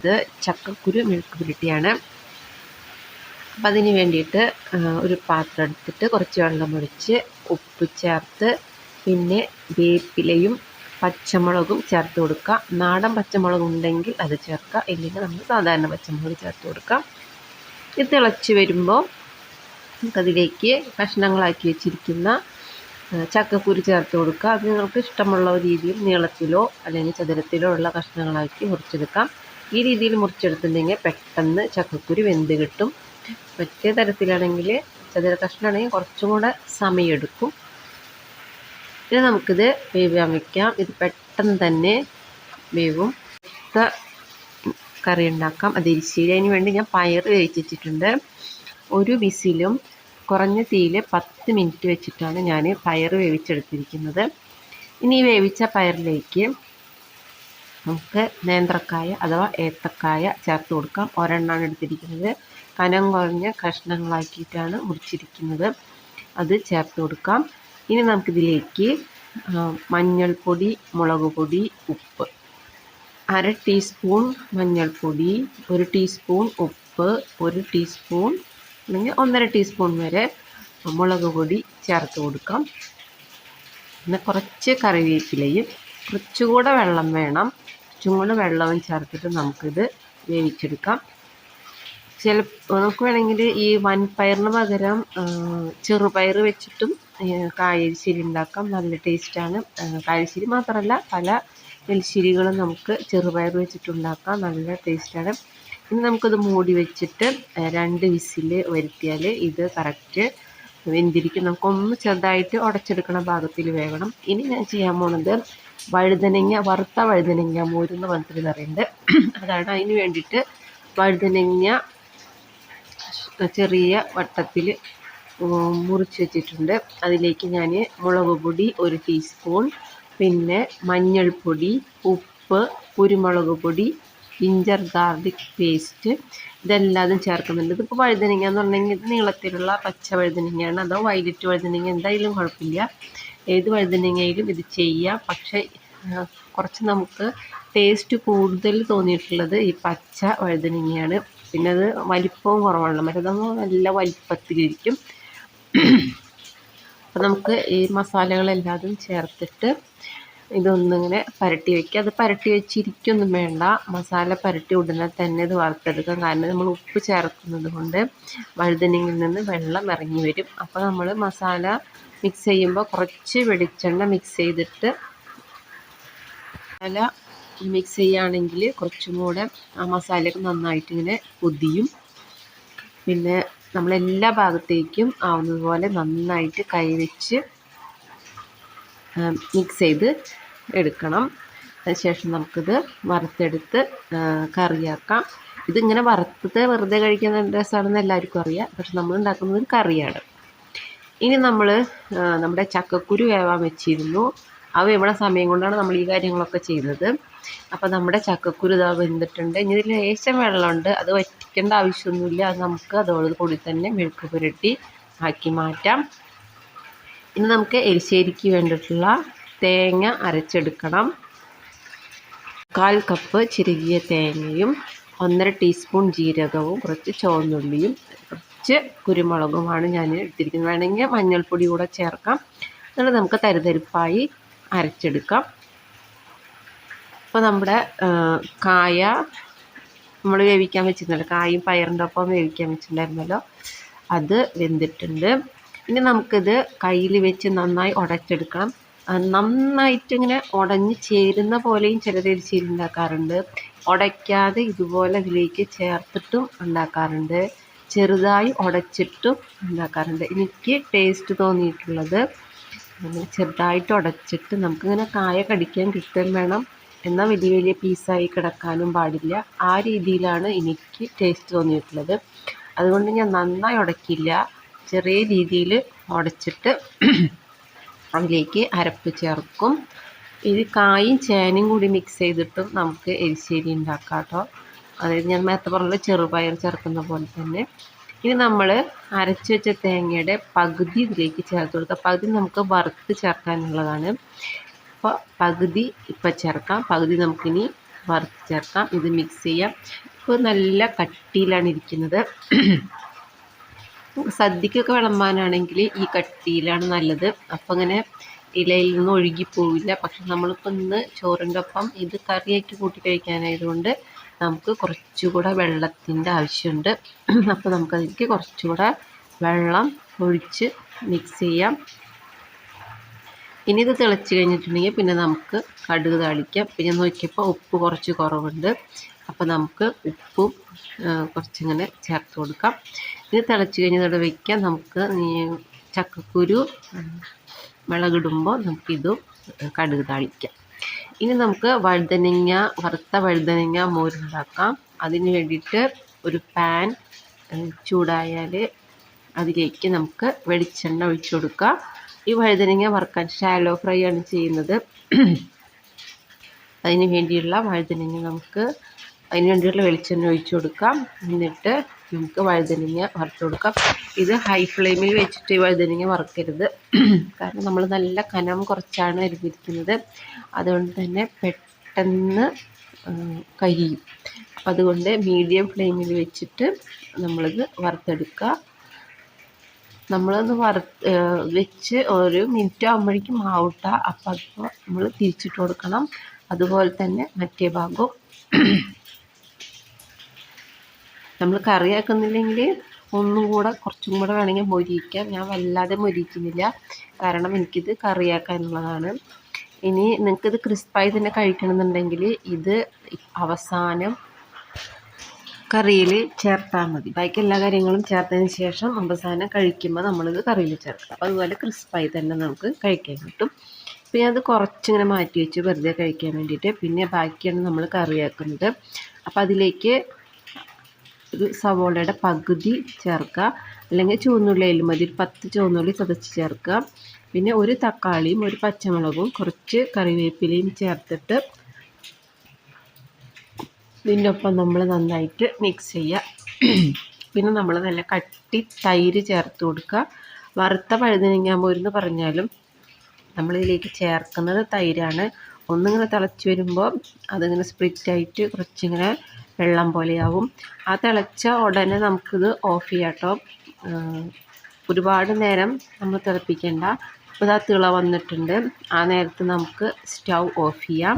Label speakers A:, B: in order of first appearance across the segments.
A: ഇത് ചക്കക്കുരു മെഴുക്ക് പുരട്ടിയാണ്. അപ്പം അതിന് വേണ്ടിയിട്ട് ഒരു പാത്രം എടുത്തിട്ട് കുറച്ച് വെള്ളം ഒഴിച്ച് ഉപ്പ് ചേർത്ത് പിന്നെ വേപ്പിലയും പച്ചമുളകും ചേർത്ത് കൊടുക്കുക. നാടൻ പച്ചമുളക് ഉണ്ടെങ്കിൽ അത് ചേർക്കുക. ഇല്ലെങ്കിൽ നമ്മൾ സാധാരണ പച്ചമുളക് ചേർത്ത് കൊടുക്കാം ഇത് തിളച്ച് വരുമ്പോൾ നമുക്കതിലേക്ക് കഷ്ണങ്ങളാക്കി വെച്ചിരിക്കുന്ന ചക്കക്കുരു ചേർത്ത് കൊടുക്കുക. അത് നിങ്ങൾക്ക് ഇഷ്ടമുള്ള രീതിയിൽ നീളത്തിലോ അല്ലെങ്കിൽ ചതുരത്തിലോ ഉള്ള കഷ്ണങ്ങളാക്കി മുറിച്ചെടുക്കാം. ഈ രീതിയിൽ മുറിച്ചെടുത്തിട്ടുണ്ടെങ്കിൽ പെട്ടെന്ന് ചക്കക്കുരു വെന്ത് കിട്ടും. മറ്റേ തരത്തിലാണെങ്കിൽ ചതുര കഷ്ണമാണെങ്കിൽ കുറച്ചും കൂടെ സമയമെടുക്കും പിന്നെ നമുക്കിത് വേവാൻ വയ്ക്കാം ഇത് പെട്ടെന്ന് തന്നെ വേവും. കറി ഉണ്ടാക്കാം. അത് എരിശ്ശേരി അതിന് വേണ്ടി ഞാൻ പയർ വേവിച്ചിട്ടുണ്ട് ഒരു വിസിലും കുറഞ്ഞ തീയിൽ പത്ത് മിനിറ്റ് വെച്ചിട്ടാണ് ഞാൻ പയർ വേവിച്ചെടുത്തിരിക്കുന്നത്. ഇനി വേവിച്ച പയറിലേക്ക് നമുക്ക് നേന്ത്രക്കായ അഥവാ ഏത്തക്കായ ചേർത്ത് കൊടുക്കാം. ഒരെണ്ണമാണ് എടുത്തിരിക്കുന്നത്. കനം കുറഞ്ഞ കഷ്ണങ്ങളാക്കിയിട്ടാണ് മുറിച്ചിരിക്കുന്നത്. അത് ചേർത്ത് കൊടുക്കാം. ഇനി നമുക്കിതിലേക്ക് മഞ്ഞൾപ്പൊടി മുളക് പൊടി ഉപ്പ്. അര ടീസ്പൂൺ മഞ്ഞൾപ്പൊടി ഒരു ടീസ്പൂൺ ഉപ്പ് ഒരു ടീസ്പൂൺ അല്ലെങ്കിൽ ഒന്നര ടീസ്പൂൺ വരെ മുളക് പൊടി ചേർത്ത് കൊടുക്കാം. പിന്നെ കുറച്ച് കറിവേപ്പിലയും കുറച്ചുകൂടെ വെള്ളം വേണം. കൂടെ വെള്ളവും ചേർത്തിട്ട് നമുക്കിത് വേവിച്ചെടുക്കാം. ചില നമുക്ക് വേണമെങ്കിൽ ഈ വൻപയറിന് പകരം ചെറുപയർ വെച്ചിട്ടും കായശ്ശേരി ഉണ്ടാക്കാം. നല്ല ടേസ്റ്റാണ്. കായശ്ശേരി മാത്രമല്ല പല എൽശ്ശേരികളും നമുക്ക് ചെറുപയർ വെച്ചിട്ടുണ്ടാക്കാം നല്ല ടേസ്റ്റാണ്. ഇനി നമുക്കത് മൂടി വെച്ചിട്ട് രണ്ട് വിസിൽ വരുത്തിയാൽ ഇത് കറക്റ്റ് വെന്തിരിക്കും. നമുക്കൊന്ന് ചെറുതായിട്ട് ഉടച്ചെടുക്കണ ഭാഗത്തിൽ വേകണം ഇനി ഞാൻ ചെയ്യാൻ പോണത് വഴുതനങ്ങ വറുത്ത വഴുതനങ്ങ മോരുന്ന് പറഞ്ഞിട്ട് കറിയുണ്ട്. അതാണ് അതിന് വേണ്ടിയിട്ട് വഴുതനങ്ങ ചെറിയ വട്ടത്തിൽ മുറിച്ച് വെച്ചിട്ടുണ്ട്. അതിലേക്ക് ഞാൻ മുളക് പൊടി ഒരു ടീസ്പൂൺ പിന്നെ മഞ്ഞൾപ്പൊടി ഉപ്പ് കുരുമുളക് പൊടി ജിഞ്ചർ ഗാർലിക് പേസ്റ്റ് ഇതെല്ലാതും ചേർക്കുന്നുണ്ട്. ഇതിപ്പോൾ വഴുതനങ്ങ എന്ന് പറഞ്ഞെങ്കിൽ ഇത് നീളത്തിലുള്ള പച്ച വഴുതനങ്ങയാണ്. അതോ വൈലറ്റ് വഴുതനങ്ങ എന്തായാലും കുഴപ്പമില്ല. ഏത് വഴുതനങ്ങയിലും ഇത് ചെയ്യാം. പക്ഷേ കുറച്ച് നമുക്ക് ടേസ്റ്റ് കൂടുതൽ തോന്നിയിട്ടുള്ളത് ഈ പച്ച വഴുതനങ്ങയാണ്. പിന്നെ അത് വലിപ്പവും കുറവാണല്ലോ. മറ്റേതാകുമ്പോൾ നല്ല വലിപ്പത്തിലിരിക്കും. അപ്പം നമുക്ക് ഈ മസാലകളെല്ലാതും ചേർത്തിട്ട് ഇതൊന്നിങ്ങനെ പരട്ടി വയ്ക്കുക അത് പരട്ടി വെച്ചിരിക്കൊന്നും വേണ്ട. മസാല പരട്ടി ഉടനെ തന്നെ ഇത് വറുത്തെടുക്കാം കാരണം നമ്മൾ ഉപ്പ് ചേർക്കുന്നത് കൊണ്ട് വഴുതനങ്ങിൽ നിന്ന് വെള്ളം ഇറങ്ങി വരും. അപ്പോൾ നമ്മൾ മസാല മിക്സ് ചെയ്യുമ്പോൾ കുറച്ച് വെളിച്ചെണ്ണ മിക്സ് ചെയ്തിട്ട് മസാല മിക്സ് ചെയ്യുകയാണെങ്കിൽ കുറച്ചും കൂടെ ആ മസാലയൊക്കെ നന്നായിട്ട് ഇങ്ങനെ പൊതിയും. പിന്നെ നമ്മളെല്ലാ ഭാഗത്തേക്കും ആവുന്നതുപോലെ നന്നായിട്ട് കൈവച്ച് മിക്സ് ചെയ്ത് എടുക്കണം. അതിനുശേഷം നമുക്കിത് വറുത്തെടുത്ത് കറിയാക്കാം. ഇതിങ്ങനെ വറുത്തത് വെറുതെ കഴിക്കുന്ന രസമാണെന്ന് എല്ലാവർക്കും അറിയാം. പക്ഷെ നമ്മൾ ഉണ്ടാക്കുന്നത് കറിയാണ്. ഇനി നമ്മൾ നമ്മുടെ ചക്കക്കുരു വേവാൻ വെച്ചിരുന്നു. ആ വേവണ സമയം കൊണ്ടാണ് നമ്മൾ ഈ കാര്യങ്ങളൊക്കെ ചെയ്തത് അപ്പോൾ നമ്മുടെ ചക്കക്കുരു ഇതാ വെന്തിട്ടുണ്ട്. ഇനി ഇതിൽ ലേശം വെള്ളമുണ്ട്. അത് വറ്റിക്കേണ്ട ആവശ്യമൊന്നുമില്ല. അത് നമുക്ക് അതോട് കൂടി തന്നെ മെഴുക്ക് പുരട്ടി ആക്കി മാറ്റാം. ഇനി നമുക്ക് എരിശ്ശേരിക്ക് വേണ്ടിയിട്ടുള്ള തേങ്ങ അരച്ചെടുക്കണം. കാൽ കപ്പ് ചിരുകിയ തേങ്ങയും ഒന്നര ടീസ്പൂൺ ജീരകവും കുറച്ച് ചുവന്നുള്ളിയും കുറച്ച് കുരുമുളകുമാണ് ഞാൻ എടുത്തിരിക്കുന്നത്. വേണമെങ്കിൽ മഞ്ഞൾപ്പൊടി കൂടെ ചേർക്കാം. എന്നിട്ട് നമുക്ക് തരിതരിപ്പായി അരച്ചെടുക്കാം. അപ്പോൾ നമ്മുടെ കായ നമ്മൾ വേവിക്കാൻ വെച്ചിരുന്നല്ലോ. കായും പയറിന്റെ ഒപ്പം വേവിക്കാൻ വെച്ചിട്ടുണ്ടായിരുന്നല്ലോ. അത് വെന്തിട്ടുണ്ട്. ഇനി നമുക്കിത് കയ്യിൽ വെച്ച് നന്നായി ഉടച്ചെടുക്കണം. നന്നായിട്ട് ഇങ്ങനെ ഉടഞ്ഞ് ചേരുന്ന പോലെയും ചിലർ എരിശ്ശേരി ഉണ്ടാക്കാറുണ്ട്. ഉടയ്ക്കാതെ ഇതുപോലെ ഇതിലേക്ക് ചേർത്തിട്ടും ഉണ്ടാക്കാറുണ്ട്. ചെറുതായി ഉടച്ചിട്ടും ഉണ്ടാക്കാറുണ്ട്. എനിക്ക് ടേസ്റ്റ് തോന്നിയിട്ടുള്ളത് ചെറുതായിട്ട് ഉടച്ചിട്ട് നമുക്കിങ്ങനെ കായ കടിക്കാൻ കിട്ടുകയും വേണം. എന്നാൽ വലിയ വലിയ പീസായി കിടക്കാനും പാടില്ല. ആ രീതിയിലാണ് എനിക്ക് ടേസ്റ്റ് തോന്നിയിട്ടുള്ളത്. അതുകൊണ്ട് ഞാൻ നന്നായി ഉടക്കില്ല. ചെറിയ രീതിയിൽ ഉടച്ചിട്ട് അതിലേക്ക് അരപ്പ് ചേർക്കും. ഇത് കായും ചേനയും കൂടി മിക്സ് ചെയ്തിട്ടും നമുക്ക് എരിശ്ശേരി ഉണ്ടാക്കാം കേട്ടോ. അതായത് ഞാൻ നേരത്തെ പറഞ്ഞ ചെറുപയർ ചേർക്കുന്ന പോലെ തന്നെ. ഇനി നമ്മൾ അരച്ച് വെച്ച തേങ്ങയുടെ പകുതി ഇതിലേക്ക് ചേർത്ത് കൊടുക്കുക. പകുതി നമുക്ക് വറുത്ത് ചേർക്കാനുള്ളതാണ്. അപ്പോൾ പകുതി ഇപ്പം ചേർക്കാം. പകുതി നമുക്കിനി വറുത്ത് ചേർക്കാം. ഇത് മിക്സ് ചെയ്യാം. ഇപ്പോൾ നല്ല കട്ടിയിലാണ് ഇരിക്കുന്നത്. സദ്യക്കൊക്കെ വിളമ്പാനാണെങ്കിൽ ഈ കട്ടിയിലാണ് നല്ലത്. അപ്പം അങ്ങനെ ഇലയിൽ നിന്ന് ഒഴുകി പോവില്ല. പക്ഷെ നമ്മളിപ്പോൾ ഇന്ന് ചോറിന്റെ ഒപ്പം ഇത് കറിയാക്കി കൂട്ടി കഴിക്കാനായതുകൊണ്ട് നമുക്ക് കുറച്ചുകൂടെ വെള്ളത്തിന്റെ ആവശ്യമുണ്ട്. അപ്പോൾ നമുക്കതിലേക്ക് കുറച്ചുകൂടെ വെള്ളം ഒഴിച്ച് മിക്സ് ചെയ്യാം. ഇനി ഇത് തിളച്ച് കഴിഞ്ഞിട്ടുണ്ടെങ്കിൽ പിന്നെ നമുക്ക് കടുക് താളിക്കാം. പിന്നെ നോക്കിയപ്പോൾ ഉപ്പ് കുറച്ച് കുറവുണ്ട്. അപ്പോൾ നമുക്ക് ഉപ്പും കുറച്ചിങ്ങനെ ചേർത്ത് കൊടുക്കാം. ഇത് തിളച്ച് കഴിഞ്ഞ് ഇവിടെ വയ്ക്കാം നമുക്ക് ചക്കക്കുരു മുളകിടുമ്പോൾ നമുക്കിതും കടുക് താളിക്കാം. ഇനി നമുക്ക് വഴുതനങ്ങ വറുത്ത വഴുതനങ്ങ മോരുണ്ടാക്കാം. അതിന് വേണ്ടിയിട്ട് ഒരു പാൻ ചൂടായാൽ അതിലേക്ക് നമുക്ക് വെളിച്ചെണ്ണ ഒഴിച്ചു കൊടുക്കുക ഈ വഴുതനങ്ങ വറുക്കാൻ ഷാലോ ഫ്രൈ ആണ് ചെയ്യുന്നത്. അതിന് വേണ്ടിയുള്ള വഴുതനങ്ങ നമുക്ക് അതിന് വേണ്ടിയുള്ള വെളിച്ചെണ്ണ ഒഴിച്ചു കൊടുക്കാം. എന്നിട്ട് നമുക്ക് വഴുതനങ്ങ വറുത്ത് കൊടുക്കാം. ഇത് ഹൈ ഫ്ലെയിമിൽ വെച്ചിട്ട് വഴുതനങ്ങ വറുക്കരുത്. കാരണം നമ്മൾ നല്ല കനം കുറച്ചാണ് അരിഞ്ഞിരിക്കുന്നത്. അതുകൊണ്ട് തന്നെ പെട്ടെന്ന് കരിയും. അപ്പം അതുകൊണ്ട് മീഡിയം ഫ്ലെയിമിൽ വെച്ചിട്ട് നമ്മളിത് വറുത്തെടുക്കുക. നമ്മളൊന്ന് വറുത്ത് വെച്ച് ഒരു മിനിറ്റ് ആകുമ്പോഴേക്കും അപ്പം അപ്പോൾ നമ്മൾ തിരിച്ചിട്ട് കൊടുക്കണം. അതുപോലെ തന്നെ മറ്റേ ഭാഗവും നമ്മൾ കറിയാക്കുന്നില്ലെങ്കിൽ ഒന്നും കൂടെ കുറച്ചും കൂടെ വേണമെങ്കിൽ മൊരിയിക്കാം ഞാൻ വല്ലാതെ മൊരിക്കുന്നില്ല. കാരണം എനിക്കിത് കറിയാക്കാനുള്ളതാണ്. ഇനി നിങ്ങൾക്കിത് ക്രിസ്പായി തന്നെ കഴിക്കണമെന്നുണ്ടെങ്കിൽ ഇത് അവസാനം കറിയിൽ ചേർത്താൽ മതി. ബാക്കി എല്ലാ കാര്യങ്ങളും ചേർത്തതിന് ശേഷം അവസാനം കഴിക്കുമ്പോൾ നമ്മളിത് കറിയിൽ ചേർക്കാം അപ്പോൾ അതുപോലെ ക്രിസ്പായി തന്നെ നമുക്ക് കഴിക്കാൻ കിട്ടും. പിന്നെ അത് കുറച്ചിങ്ങനെ മാറ്റി വെച്ച് വെറുതെ കഴിക്കാൻ വേണ്ടിയിട്ട് പിന്നെ ബാക്കിയാണ് നമ്മൾ കറിയാക്കുന്നത്. അപ്പോൾ അതിലേക്ക് സവോളയുടെ പകുതി ചേർക്കുക. അല്ലെങ്കിൽ ചുവന്നുള്ളി മതി ഒരു പത്ത് ചുവന്നുള്ളി ചതച്ച് ചേർക്കുക. പിന്നെ ഒരു തക്കാളിയും ഒരു പച്ചമുളകും കുറച്ച് കറിവേപ്പിലയും ചേർത്തിട്ട് ഇതിന്റെ നമ്മൾ നന്നായിട്ട് മിക്സ് ചെയ്യുക. പിന്നെ നമ്മൾ നല്ല കട്ടി തൈര് ചേർത്ത് കൊടുക്കുക. വറുത്ത പഴുതനങ്ങാമ്പോ എന്ന് പറഞ്ഞാലും നമ്മളിതിലേക്ക് ചേർക്കുന്നത് തൈരാണ്. ഒന്നിങ്ങനെ തിളച്ച് വരുമ്പോൾ അതിങ്ങനെ സ്പ്ലിറ്റായിട്ട് കുറച്ചിങ്ങനെ വെള്ളം പോലെയാവും. ആ തിളച്ച ഉടനെ നമുക്കിത് ഓഫ് ചെയ്യാം കേട്ടോ ഒരുപാട് നേരം നമ്മൾ തിളപ്പിക്കേണ്ട. ഇപ്പോൾ ആ തിള വന്നിട്ടുണ്ട്. ആ നേരത്ത് നമുക്ക് സ്റ്റൗ ഓഫ് ചെയ്യാം.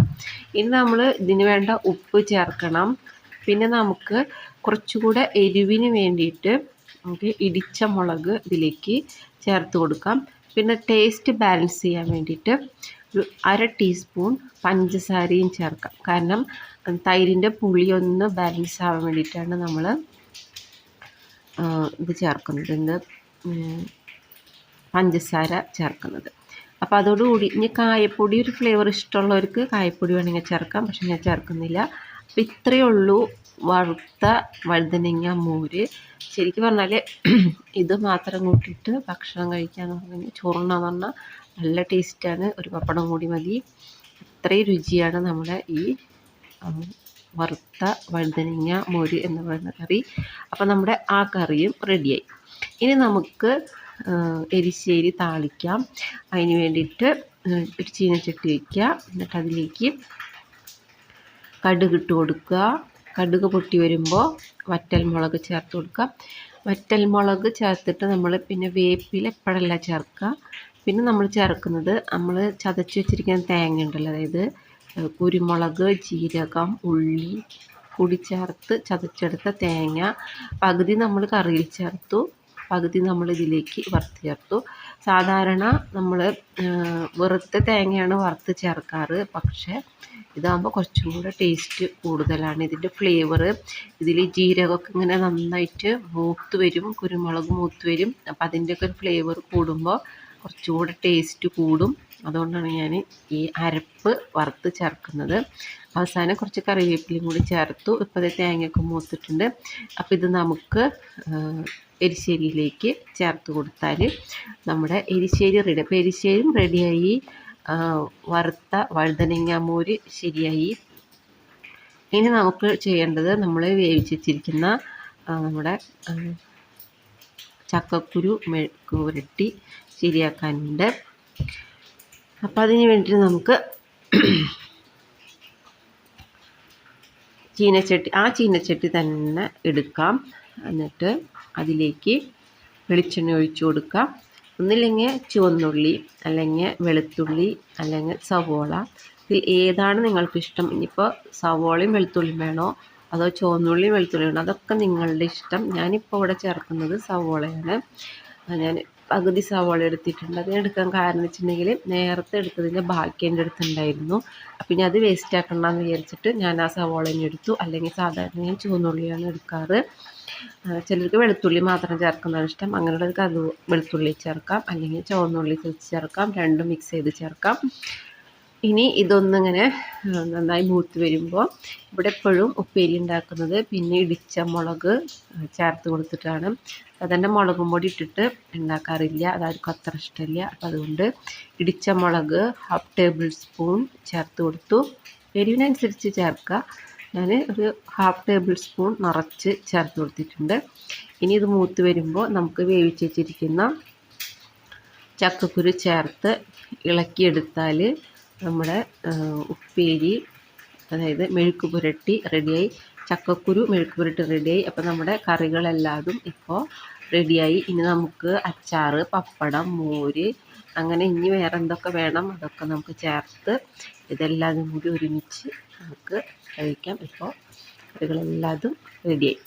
A: ഇനി നമ്മൾ ഇതിന് വേണ്ട ഉപ്പ് ചേർക്കണം. പിന്നെ നമുക്ക് കുറച്ചുകൂടെ എരിവിന് വേണ്ടിയിട്ട് നമുക്ക് ഇടിച്ച മുളക് ഇതിലേക്ക് ചേർത്ത് കൊടുക്കാം. പിന്നെ ടേസ്റ്റ് ബാലൻസ് ചെയ്യാൻ വേണ്ടിയിട്ട് ഒരു അര ടീസ്പൂൺ പഞ്ചസാരയും ചേർക്കാം. കാരണം തൈരിന്റെ പുളി ഒന്ന് ബാലൻസ് ആവാൻ വേണ്ടിയിട്ടാണ് നമ്മൾ ഇത് ചേർക്കുന്നത്. എന്ത് പഞ്ചസാര ചേർക്കുന്നത്. അപ്പോൾ അതോടുകൂടി ഇനി കായപ്പൊടി ഒരു ഫ്ലേവർ ഇഷ്ടമുള്ളവർക്ക് കായപ്പൊടി വേണമെങ്കിൽ ചേർക്കാം. പക്ഷെ ഞാൻ ചേർക്കുന്നില്ല. അപ്പോൾ ഇത്രയേ ഉള്ളൂ. വറുത്ത വഴുതനങ്ങ മോര്. ശരിക്കും പറഞ്ഞാൽ ഇത് മാത്രം കൂട്ടിയിട്ട് ഭക്ഷണം കഴിക്കാന്ന് പറഞ്ഞാൽ ചോറുണ്ണാന്ന് പറഞ്ഞാൽ നല്ല ടേസ്റ്റാണ്. ഒരു പപ്പടം കൂടി മതി. അത്രയും രുചിയാണ് നമ്മുടെ ഈ വറുത്ത വഴുതനങ്ങ മോര് എന്ന് പറയുന്ന കറി. അപ്പോൾ നമ്മുടെ ആ കറിയും റെഡിയായി. ഇനി നമുക്ക് എരിശ്ശേരി താളിക്കാം. അതിന് വേണ്ടിയിട്ട് ഒരു ചീനച്ചട്ടി വയ്ക്കുക എന്നിട്ട് അതിലേക്ക് കടുക് ഇട്ട് കൊടുക്കുക. കടുക് പൊട്ടി വരുമ്പോൾ വറ്റൽ മുളക് ചേർത്ത് കൊടുക്കുക വറ്റൽ മുളക് ചേർത്തിട്ട് നമ്മൾ പിന്നെ വേപ്പില എപ്പോഴല്ല ചേർക്കുക പിന്നെ നമ്മൾ ചേർക്കുന്നത് നമ്മൾ ചതച്ച് വെച്ചിരിക്കുന്ന തേങ്ങ ഉണ്ടല്ലോ അതായത് കുരുമുളക് ജീരകം ഉള്ളി കൂടി ചേർത്ത് ചതച്ചെടുത്ത തേങ്ങ. പകുതി നമ്മൾ കറിയിൽ ചേർത്തു പകുതി നമ്മൾ ഇതിലേക്ക് വറുത്ത് ചേർത്തു. സാധാരണ നമ്മൾ വെറുത്ത തേങ്ങയാണ് വറുത്ത് ചേർക്കാറ്. പക്ഷേ ഇതാകുമ്പോൾ കുറച്ചും കൂടെ ടേസ്റ്റ് കൂടുതലാണ്. ഇതിന്റെ ഫ്ലേവർ ഇതിൽ ജീരകമൊക്കെ ഇങ്ങനെ നന്നായിട്ട് മൂത്ത് വരും കുരുമുളക് മൂത്ത് വരും. അപ്പം അതിന്റെയൊക്കെ ഒരു ഫ്ലേവർ കൂടുമ്പോൾ കുറച്ചുകൂടെ ടേസ്റ്റ് കൂടും. അതുകൊണ്ടാണ് ഞാൻ ഈ അരപ്പ് വറുത്ത് ചേർക്കുന്നത്. അവസാനം കുറച്ച് കറിവേപ്പിലയും കൂടി ചേർത്തു. ഇപ്പോൾ തേങ്ങയൊക്കെ മൂത്തിട്ടുണ്ട്. അപ്പോൾ ഇത് നമുക്ക് എരിശ്ശേരിയിലേക്ക് ചേർത്ത് കൊടുത്താൽ നമ്മുടെ എരിശ്ശേരി റെഡി അപ്പോൾ എരിശ്ശേരിയും റെഡിയായി വറുത്ത വഴുതനങ്ങ മോര് ശരിയായി. ഇനി നമുക്ക് ചെയ്യേണ്ടത് നമ്മൾ വേവിച്ചിരിക്കുന്ന നമ്മുടെ ചക്കക്കുരു മെഴുക്ക് പുരട്ടി ശരിയാക്കാനുണ്ട്. അപ്പോൾ അതിന് വേണ്ടിയിട്ട് നമുക്ക് ചീനച്ചട്ടി ആ ചീനച്ചട്ടി തന്നെ എടുക്കാം. എന്നിട്ട് അതിലേക്ക് വെളിച്ചെണ്ണ ഒഴിച്ചു കൊടുക്കാം. ഒന്നില്ലെങ്കിൽ ചുവന്നുള്ളി അല്ലെങ്കിൽ വെളുത്തുള്ളി അല്ലെങ്കിൽ സവോള. ഇതിൽ ഏതാണ് നിങ്ങൾക്കിഷ്ടം? ഇനിയിപ്പോൾ സവോളയും വെളുത്തുള്ളിയും വേണോ? അതോ ചുവന്നുള്ളിയും വെളുത്തുള്ളിയും വേണോ? അതൊക്കെ നിങ്ങളുടെ ഇഷ്ടം. ഞാനിപ്പോൾ ഇവിടെ ചേർക്കുന്നത് സവോളയാണ്. ഞാൻ പകുതി സവോള എടുത്തിട്ടുണ്ട്. അത് എടുക്കാൻ കാരണം വെച്ചിട്ടുണ്ടെങ്കിൽ നേരത്തെ എടുത്തതിന്റെ ബാക്കി എന്റെ അടുത്തുണ്ടായിരുന്നു. അപ്പം ഞാൻ അത് വേസ്റ്റ് ആക്കണ്ടെന്ന് വിചാരിച്ചിട്ട് ഞാൻ ആ സവോള തന്നെ എടുത്തു. അല്ലെങ്കിൽ സാധാരണ ഞാൻ ചുവന്നുള്ളിയാണ് എടുക്കാറ്. ചിലർക്ക് വെളുത്തുള്ളി മാത്രം ചേർക്കുന്നതാണ് ഇഷ്ടം. അങ്ങനെയുള്ളവർക്ക് അത് വെളുത്തുള്ളി ചേർക്കാം. അല്ലെങ്കിൽ ചുവന്നുള്ളി ചേർക്കാം. രണ്ടും മിക്സ് ചെയ്ത് ചേർക്കാം. ഇനി ഇതൊന്നിങ്ങനെ നന്നായി മൂത്ത് വരുമ്പോൾ ഇവിടെ എപ്പോഴും ഉപ്പേരി ഉണ്ടാക്കുന്നത് പിന്നെ ഇടിച്ച മുളക് ചേർത്ത് കൊടുത്തിട്ടാണ്. സാധാരണ മുളകും പൊടി ഇട്ടിട്ട് ഉണ്ടാക്കാറില്ല. അതാർക്കും അത്ര ഇഷ്ടമില്ല അപ്പം അതുകൊണ്ട് ഇടിച്ച മുളക് ഹാഫ് ടേബിൾ സ്പൂൺ ചേർത്ത് കൊടുത്തു. എരിവിനനുസരിച്ച് ചേർക്കുക ഞാൻ ഒരു ഹാഫ് ടേബിൾ സ്പൂൺ നിറച്ച് ചേർത്ത് കൊടുത്തിട്ടുണ്ട്. ഇനി ഇത് മൂത്ത് വരുമ്പോൾ നമുക്ക് വേവിച്ച് വെച്ചിരിക്കുന്ന ചക്കക്കുരു ചേർത്ത് ഇളക്കിയെടുത്താൽ നമ്മുടെ ഉപ്പേരി അതായത് മെഴുക്ക് പുരട്ടി റെഡിയായി. ചക്കക്കുരു മെഴുക്ക് പുരട്ടി റെഡിയായി. അപ്പോൾ നമ്മുടെ കറികളെല്ലാതും ഇപ്പോൾ റെഡിയായി. ഇനി നമുക്ക് അച്ചാറ് പപ്പടം മോര് അങ്ങനെ ഇനി വേറെ എന്തൊക്കെ വേണം അതൊക്കെ നമുക്ക് ചേർത്ത് ഇതെല്ലാതും കൂടി ഒരുമിച്ച് നമുക്ക് കഴിക്കാം. ഇപ്പോൾ കറികളെല്ലാതും റെഡിയായി.